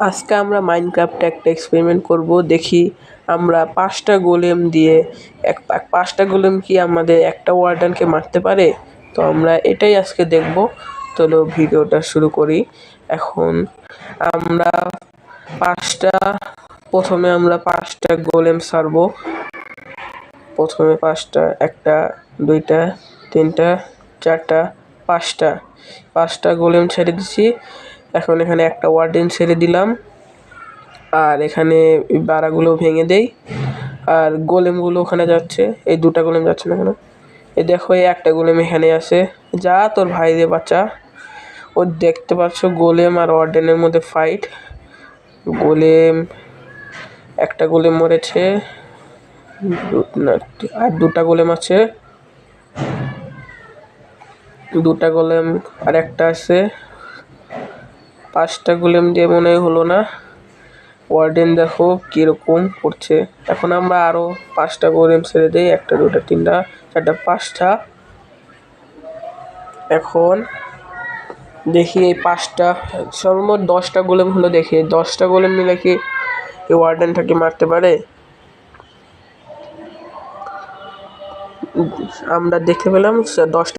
আজকে আমরা মাইনক্রাফটে একটা এক্সপেরিমেন্ট করব, দেখি আমরা পাঁচটা গোলেম দিয়ে, এক পাঁচটা গোলেম কি আমাদের একটা ওয়ার্ডেনকে মারতে পারে? তো আমরা এটাই আজকে দেখব। চলো ভিডিওটা শুরু করি। এখন আমরা পাঁচটা, প্রথমে আমরা পাঁচটা গোলেম সারবো প্রথমে পাঁচটা, একটা, দুইটা, তিনটা, চারটা, পাঁচটা। পাঁচটা গোলেম ছেড়ে দিছি। এখন এখানে একটা ওয়ার্ডেন ছেড়ে দিলাম। আর এখানে বাড়াগুলো ভেঙে দেই। আর গোলেমগুলো ওখানে যাচ্ছে। এই দুটা গোলেম যাচ্ছে না কেন এই দেখো, এই একটা গোলেম এখানে আছে। যা তোর ভাই রে বাচ্চা। ও দেখতে পাচ্ছ গোলেম আর ওয়ার্ডেনের মধ্যে ফাইট গোলেম, একটা গোলেম মরেছে। আর দুটা গোলেম আছে। দুটা গোলেম আর একটা আছে। পাঁচটা গোলেম দিয়ে মনে হলো না। ওয়ার্ডেন দেখো কীরকম করছে। এখন আমরা আরও পাঁচটা গোলেম ছেড়ে দিই, একটা দুটা তিনটা, চারটা, পাঁচটা। এখন দেখি এই পাঁচটা, সর্বমোট দশটা গোলেম হলো দেখি। দশটা গোলেম মিলে কি এই ওয়ার্ডেনটাকে মারতে পারে? আমরা দেখে পেলাম দশটা